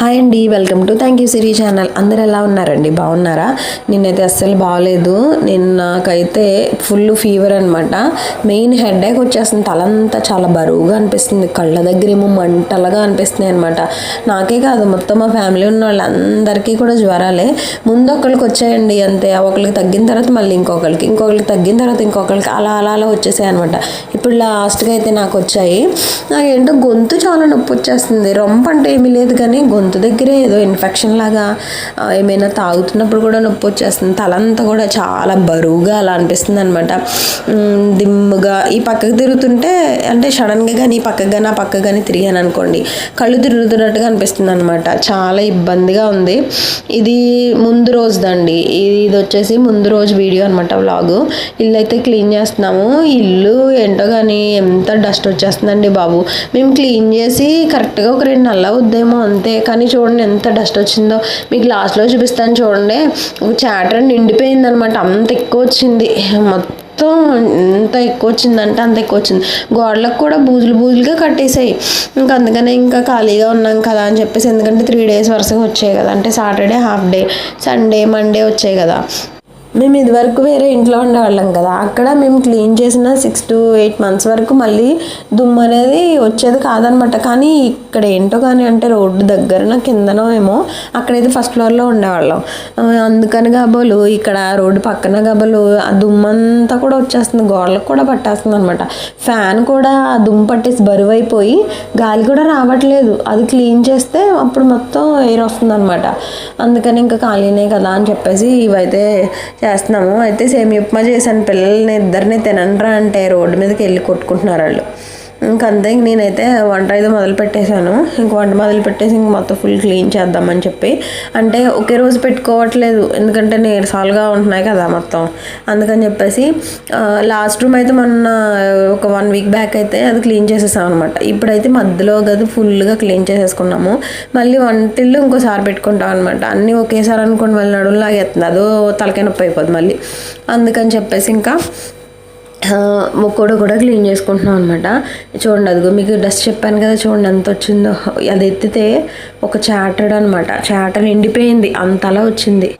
Hi అండి welcome to thank you Siri channel. అందరు ఎలా ఉన్నారండి? బాగున్నారా? నిన్నైతే అస్సలు బాగలేదు నిన్నకైతే ఫుల్ ఫీవర్ అనమాట మెయిన్ హెడేక్ వచ్చేస్తుంది. తలంతా చాలా బరువుగా అనిపిస్తుంది. కళ్ళ దగ్గర ఏమో మంటలుగా అనిపిస్తున్నాయి అనమాట నాకే కాదు మొత్తం మా ఫ్యామిలీ ఉన్న వాళ్ళందరికీ కూడా జ్వరాలే. ముందు ఒకరికి వచ్చాయండి అంతే. ఒకరికి తగ్గిన తర్వాత మళ్ళీ ఇంకొకరికి ఇంకొకరికి తగ్గిన తర్వాత ఇంకొకరికి అలా అలా అలా వచ్చేసాయి అనమాట ఇప్పుడు లాస్ట్గా అయితే నాకు వచ్చాయి నాకేంటో గొంతు చాలా నొప్పి వచ్చేస్తుంది రొంప అంటే ఏమీ లేదు కానీ గొంతు దగ్గరే ఏదో ఇన్ఫెక్షన్ లాగా ఏమైనా తాగుతున్నప్పుడు కూడా నొప్పి వచ్చేస్తుంది తలంతా కూడా చాలా బరువుగా అలా అనిపిస్తుంది అనమాట దిమ్ముగా ఈ పక్కకు తిరుగుతుంటే అంటే సడన్గా కానీ ఈ పక్కకు కానీ ఆ పక్కకు కానీ తిరిగాను అనుకోండి కళ్ళు తిరుగుతున్నట్టుగా అనిపిస్తుంది అనమాట చాలా ఇబ్బందిగా ఉంది. ఇది ముందు రోజుదండి. ఇది వచ్చేసి ముందు రోజు వీడియో అనమాట వ్లాగు. ఇల్లు అయితే క్లీన్ చేస్తున్నాము. ఇల్లు ఏంటో కానీ ఎంత డస్ట్ వచ్చేస్తుందండి బాబు. మేము క్లీన్ చేసి కరెక్ట్గా ఒక రెండు నెలలు వద్దేమో అంతే. కానీ చూడండి ఎంత డస్ట్ వచ్చిందో. మీకు లాస్ట్లో చూపిస్తాను చూడండి. ఒక చాటర్ నిండిపోయింది అనమాట అంత ఎక్కువ వచ్చింది. మొత్తం ఎంత ఎక్కువ వచ్చిందంటే అంత ఎక్కువ వచ్చింది. గోడలకు కూడా బూజులు బూజులుగా కట్టేసాయి. ఇంకా అందుకనే ఇంకా ఖాళీగా ఉన్నాం కదా అని చెప్పేసి. ఎందుకంటే త్రీ డేస్ వరుసగా వచ్చాయి కదా. అంటే Saturday half day Sunday Monday వచ్చాయి కదా. మేము ఇదివరకు వేరే ఇంట్లో ఉండేవాళ్ళం కదా. అక్కడ మేము క్లీన్ చేసిన సిక్స్ టు ఎయిట్ మంత్స్ వరకు మళ్ళీ దుమ్ము అనేది వచ్చేది కాదనమాట. కానీ ఇక్కడ ఏంటో కానీ అంటే రోడ్డు దగ్గరన కిందనో ఏమో అక్కడైతే ఫస్ట్ ఫ్లోర్లో ఉండేవాళ్ళం. అందుకని గబలు ఇక్కడ రోడ్డు పక్కన గబలు ఆ దుమ్మంతా కూడా వచ్చేస్తుంది. గోడలకు కూడా పట్టేస్తుంది అనమాట. ఫ్యాన్ కూడా ఆ దుమ్ము పట్టేసి బరువు అయిపోయి గాలి కూడా రావట్లేదు. అది క్లీన్ చేస్తే అప్పుడు మొత్తం ఎయిర్ వస్తుంది అనమాట అందుకని ఇంకా ఖాళీనే కదా అని చెప్పేసి ఇవైతే చేస్తున్నాము. అయితే సేమ్ ఉప్మా చేశాను. పిల్లల్ని ఇద్దరిని తినండ్రా అంటే రోడ్డు మీదకి వెళ్ళి కొట్టుకుంటున్నారు వాళ్ళు. ఇంకంతే ఇంక నేనైతే వంట అయితే మొదలు పెట్టేశాను. ఇంక వంట మొదలు పెట్టేసి ఇంక మొత్తం ఫుల్ క్లీన్ చేద్దామని చెప్పి. అంటే ఒకే రోజు పెట్టుకోవట్లేదు ఎందుకంటే నీరసాలుగా ఉంటున్నాయి కదా మొత్తం. అందుకని చెప్పేసి లాస్ట్ రూమ్ అయితే మొన్న ఒక వన్ వీక్ బ్యాక్ అయితే అది క్లీన్ చేసేసాం అనమాట ఇప్పుడైతే మధ్యలో గది ఫుల్గా క్లీన్ చేసేసుకున్నాము. మళ్ళీ వంటిల్లు ఇంకోసారి పెట్టుకుంటాం అనమాట అన్నీ ఒకేసారి అనుకోండి మళ్ళీ నడుము లాగేస్తుంది అదో తలకాయ నొప్పి అయిపోద్ది మళ్ళీ. అందుకని చెప్పేసి ఇంకా ముక్కోడు కూడా క్లీన్ చేసుకుంటున్నాం అనమాట చూడండి అదిగో మీకు డస్ట్ చెప్పాను కదా చూడండి ఎంత వచ్చిందో అది ఎత్తితే ఒక చాటర్డ్ అనమాట చాటర్ ఎండిపోయింది అంతలా వచ్చింది.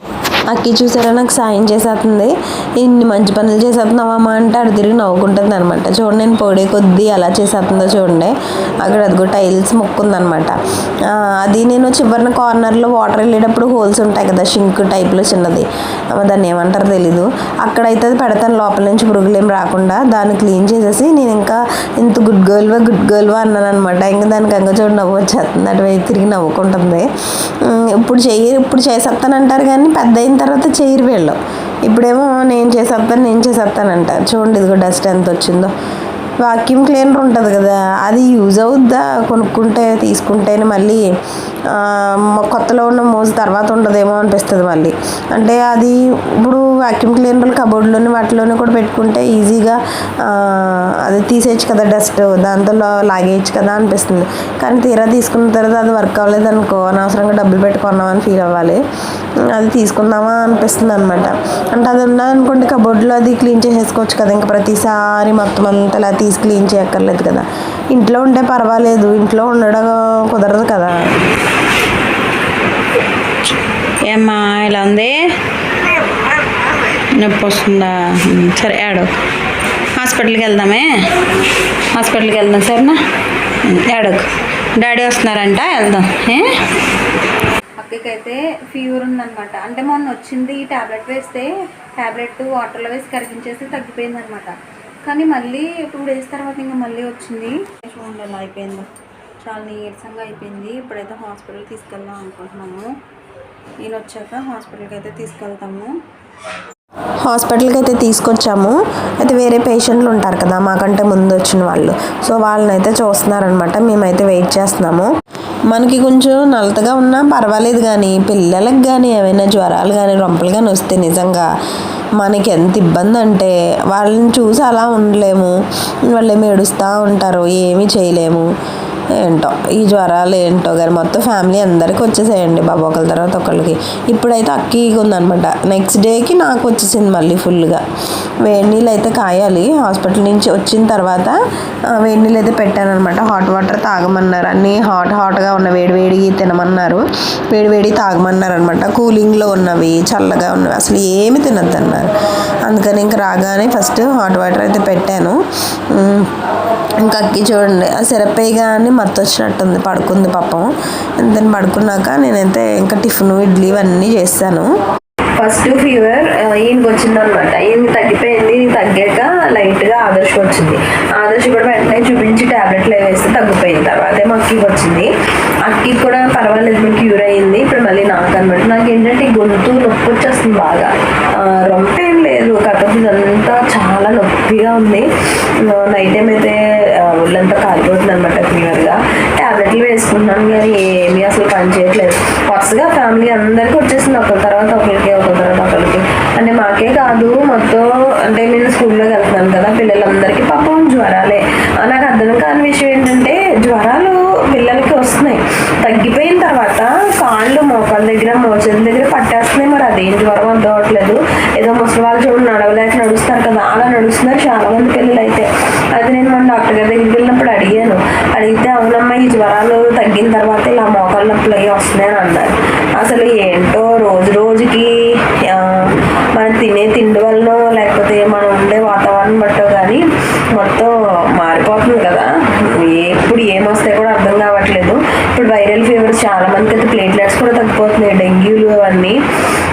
అక్కి చూసారా? నాకు సాయం చేసేస్తుంది. ఇన్ని మంచి పనులు చేసేస్తున్నావమ్మా అంటే అటు తిరిగి నవ్వుకుంటుంది అనమాట చూడండి నేను పొడి కొద్దీ ఎలా చేసేస్తుందో చూడండి. అక్కడ అదిగో టైల్స్ మొక్కుందనమాట అది నేను చివరిన కార్నర్లో వాటర్ వెళ్ళేటప్పుడు హోల్స్ ఉంటాయి కదా షింక్ టైప్లో చిన్నది. దాన్ని ఏమంటారో తెలీదు. అక్కడైతే అది పెడతాను లోపల నుంచి పురుగులు ఏం రాకుండా దాన్ని క్లీన్ చేసేసి నేను ఇంకా ఇంత గుడ్ గర్ల్వా గుడ్ గర్ల్వా అన్నాను అనమాట ఇంకా దానికి అంగ చూడు నవ్వు వచ్చేస్తుంది. అటువైపు తిరిగి నవ్వుకుంటుంది. ఇప్పుడు చేయి ఇప్పుడు చేసేస్తానంటారు కానీ పెద్ద అయిన తర్వాత చెయ్యరు వీళ్ళు. ఇప్పుడేమో నేను చేసేస్తాను నేను చేసేస్తాను అంటారు చూడండి ఇదిగో డస్ట్ ఎంత వచ్చిందో వాక్యూమ్ క్లీనర్ ఉంటుంది కదా అది యూజ్ అవుద్దా? కొనుక్కుంటే తీసుకుంటేనే మళ్ళీ కొత్తలో ఉన్న మోజు తర్వాత ఉండదేమో అనిపిస్తుంది మళ్ళీ. అంటే అది ఇప్పుడు వాక్యూమ్ క్లీనర్లు కబోర్డ్లోని వాటిలోనే కూడా పెట్టుకుంటే ఈజీగా అది తీసేయచ్చు కదా డస్ట్ దాంతో లాగేయచ్చు కదా అనిపిస్తుంది. కానీ తీరా తీసుకున్న తర్వాత అది వర్క్ అవ్వలేదు అనుకో అనవసరంగా డబ్బులు పెట్టుకున్నామని ఫీల్ అవ్వాలి. అది తీసుకుందామా అనిపిస్తుంది అనమాట అంటే అది ఉన్నా అనుకోండి కబోర్డ్లో అది క్లీన్ చేసేసుకోవచ్చు కదా. ఇంకా ప్రతిసారి మొత్తం అంతా ఇలా తీసి క్లీన్ చేయక్కర్లేదు కదా. ఇంట్లో ఉంటే పర్వాలేదు. ఇంట్లో ఉండడం కుదరదు కదా. ఏమ్మా ఇలా ఉంది? నొప్పి వస్తుందా? సరే ఏడు. హాస్పిటల్కి వెళ్దామే. హాస్పిటల్కి వెళ్దాం సరేనా? ఉమ్, ఏడకు డాడీ వస్తున్నారంట వెళ్దాం. ఏ? అక్కకైతే ఫీవర్ ఉందనమాట అంటే మొన్న వచ్చింది ఈ టాబ్లెట్ వేస్తే టాబ్లెట్ వాటర్లో వేసి కరిగించేసి తగ్గిపోయింది అనమాట కానీ మళ్ళీ టూ డేస్ తర్వాత ఇంకా మళ్ళీ వచ్చింది. చూడండి ఎలా అయిపోయిందో. చాలా నీరసంగా అయిపోయింది. ఇప్పుడైతే హాస్పిటల్ తీసుకెళ్దాం అనుకుంటున్నాము. నేను వచ్చాక హాస్పిటల్కి అయితే తీసుకెళ్తాము. హాస్పిటల్కి అయితే తీసుకొచ్చాము. అయితే వేరే పేషెంట్లు ఉంటారు కదా మాకంటే ముందు వచ్చిన వాళ్ళు. సో వాళ్ళని అయితే చూస్తున్నారనమాట. మేమైతే వెయిట్ చేస్తున్నాము. మనకి కొంచెం నలతగా ఉన్నా పర్వాలేదు కానీ పిల్లలకు కానీ ఏమైనా జ్వరాలు కానీ రొంపలు కానీ వస్తే నిజంగా మనకి ఎంత ఇబ్బంది అంటే వాళ్ళని చూసి అలా ఉండలేము. వాళ్ళు ఏమి ఏడుస్తూ ఉంటారు ఏమీ చేయలేము. ఏంటో? ఈ జ్వరాలు ఏంటో కానీ మొత్తం ఫ్యామిలీ అందరికి వచ్చేసేయండి బాబు. ఒకరి తర్వాత ఒకరికి ఇప్పుడైతే అక్కీగా ఉందనమాట నెక్స్ట్ డేకి నాకు వచ్చేసింది మళ్ళీ ఫుల్గా వేడి నీళ్ళు అయితే కాయాలి. హాస్పిటల్ నుంచి వచ్చిన తర్వాత వేడి నీళ్ళు అయితే పెట్టానమాట హాట్ వాటర్ తాగమన్నారు. అన్నీ హాట్ హాట్గా ఉన్న వేడి వేడిగి తినమన్నారు. వేడి వేడి తాగమన్నారు అనమాట కూలింగ్లో ఉన్నవి చల్లగా ఉన్నవి. అసలు ఏమి తినద్దన్నారు. అందుకని ఇంక రాగానే ఫస్ట్ హాట్ వాటర్ అయితే పెట్టాను. ఇంకా అక్కి చూడండి. ఆ సిరప్ వేయగానే మత్తు వచ్చినట్టుంది పడుకుంది పాపం. దాన్ని పడుకున్నాక నేనైతే ఇంకా టిఫిన్ ఇడ్లీ ఇవన్నీ చేస్తాను ఫస్ట్ ఫీవర్ ఈయనకి వచ్చింది అనమాట ఈయన తగ్గిపోయింది తగ్గాక లైట్గా ఆదర్శ వచ్చింది. ఆదర్శ కూడా వెంటనే చూపించి టాబ్లెట్లు వేస్తే తగ్గిపోయింది. తర్వాత ఏమో వచ్చింది. అక్కి కూడా పర్వాలేదు మీకు క్యూర్ అయ్యింది ఇప్పుడు మళ్ళీ నాకు అనమాట నాకు ఏంటంటే ఈ గొంతు నొప్పి వచ్చేస్తుంది బాగా. రొంపేం రొంప ఏం లేదు. కాకపోతే ఇదంతా చాలా నొప్పిగా ఉంది. నైట్ టైం అయితే ఆ, ఒళ్ళంతా కాలిపోతుంది అనమాట క్లియర్గా టాబ్లెట్లు వేసుకుంటున్నాను కానీ ఏమీ అసలు పని చేయట్లేదు వరుసగా ఫ్యామిలీ అందరికీ వచ్చేసింది ఒకరి తర్వాత ఒకరికి ఒకరి తర్వాత ఒకరికి అంటే మాకే కాదు మొత్తం అంటే నేను స్కూల్లోకి వెళ్తున్నాను కదా పిల్లలందరికీ పాపం జ్వరాలే ఆ, నాకు అర్థం కాని విషయం ఏంటంటే జ్వరాలు పిల్లలకి వస్తున్నాయి తగ్గిపోయిన తర్వాత కాళ్ళు మోకాళ్ళ దగ్గర మోచేతుల దగ్గర పట్టేస్తున్నాయి మరి అదేం జ్వరం అర్థం అవ్వట్లేదు ఏదో ముసలి వాళ్ళు చూడండి నడవలేక నడుస్తారు కదా అలా నడుస్తున్నారు చాలా మంది పిల్లలు అయితే అయితే నేను మన డాక్టర్ గారి దగ్గరికి వెళ్ళినప్పుడు అడిగాను అడిగితే అవునమ్మా ఈ జ్వరాలు తగ్గిన తర్వాత ఇలా మోకాళ్ళ నొప్పులు అవి వస్తున్నాయి అని అన్నారు అసలు ఏంటో రోజు రోజుకి ఆ, మనం తినే తిండి వలన లేకపోతే మనం ఉండే వాతావరణం బట్టో కానీ మొత్తం మారిపోతుంది కదా ఎప్పుడు ఏమొస్తాయి కూడా అర్థం కావట్లేదు ఇప్పుడు వైరల్ ఫీవర్స్ చాలా మందికి అయితే ప్లేట్లెట్స్ కూడా తగ్గిపోతున్నాయి డెంగ్యూలు అవన్నీ.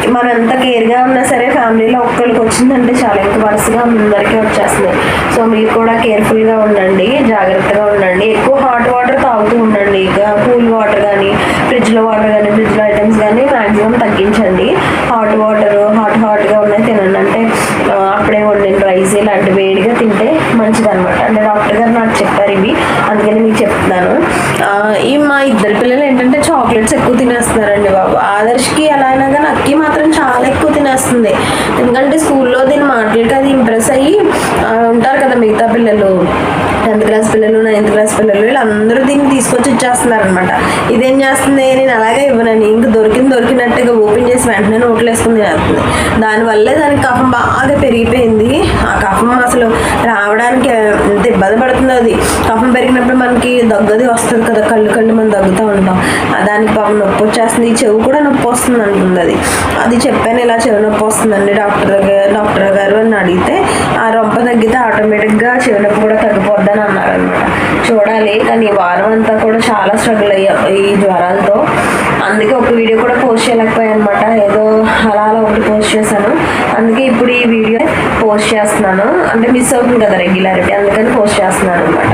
మనం ఎంత కేర్గా ఉన్నా సరే ఫ్యామిలీలో ఒక్కరికి వచ్చిందంటే చాలా ఇంకా వరుసగా అందరికీ వచ్చేస్తున్నాయి. సో మీరు కూడా కేర్ఫుల్గా ఉండండి జాగ్రత్తగా ఉండండి. ఎక్కువ హాట్ వాటర్ తాగుతూ ఉండండి ఇక కూల్ వాటర్ కానీ ఫ్రిడ్జ్లో వాటర్ కానీ ఫ్రిడ్జ్లో ఐటమ్స్ కానీ మ్యాక్సిమం తగ్గించండి హాట్ వాటర్ హాట్ హాట్గా ఉన్నాయి తినండి అంటే ఆ, అప్పుడే వండిన రైస్ ఇలాంటి వేడిగా తింటే మంచిది అనమాట అంటే డాక్టర్ గారు నాకు చెప్పారు ఇవి అందుకని మీకు చెప్తున్నాను ఆ, ఈ మా ఇద్దరు పిల్లలు ఏంటంటే చాక్లెట్స్ ఎక్కువ తినేస్తున్నారండి బాబు. ఆదర్శ్కి ఎలా అయినా కానీ అక్కి మాత్రం చాలా ఎక్కువ తినేస్తుంది. ఎందుకంటే స్కూల్లో దీని మాటలకి అది ఇంప్రెస్ అయ్యి ఉంటారు కదా మిగతా పిల్లలు. సెవెంత్ క్లాస్ పిల్లలు నైన్త్ క్లాస్ పిల్లలు వీళ్ళందరూ దీన్ని తీసుకొచ్చి ఇచ్చేస్తున్నారు అనమాట ఇదేం చేస్తుంది? నేను అలాగే ఇవ్వనని ఇంక దొరికింది దొరికినట్టుగా ఓపెన్ చేసి వెంటనే నోట్లు వేసుకుని తినేస్తుంది దానివల్లే దానికి కఫం బాగా పెరిగిపోయింది. ఆ కఫం అసలు రావడానికి ఎంత ఇబ్బంది పడుతుందో అది. కఫం పెరిగినప్పుడు మనకి దగ్గది వస్తుంది కదా కళ్ళు కళ్ళు మనం దగ్గుతూ ఉంటాం. దానికి పాపం నొప్పి వచ్చేస్తుంది. చెవు కూడా నొప్పి వస్తుంది అంటుంది అది. అది చెప్పాను ఇలా చెవి నొప్పి వస్తుందండి డాక్టర్ దగ్గర డాక్టర్ గారు అని అడిగితే ఆ రొంప తగ్గితే ఆటోమేటిక్గా చెవి నొప్పి కూడా వద్దని అన్నారనమాట. చూడాలి కానీ వారం అంతా కూడా చాలా స్ట్రగుల్ అయ్యా ఈ జ్వరాలతో. అందుకే ఒక వీడియో కూడా పోస్ట్ చేయలేకపోయా అనమాట ఏదో అలా అలా ఒకటి పోస్ట్ చేశాను. అందుకే ఇప్పుడు ఈ వీడియో పోస్ట్ చేస్తున్నాను. అంటే మిస్ అవుతుంది కదా రెగ్యులారిటీ అందుకని పోస్ట్ చేస్తున్నాను అనమాట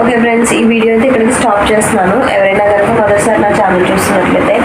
ఓకే ఫ్రెండ్స్ ఈ వీడియో అయితే ఇక్కడికి స్టాప్ చేస్తున్నాను. ఎవరైనా కనుక మొదటిసారి నా ఛానల్ చూస్తున్నట్లయితే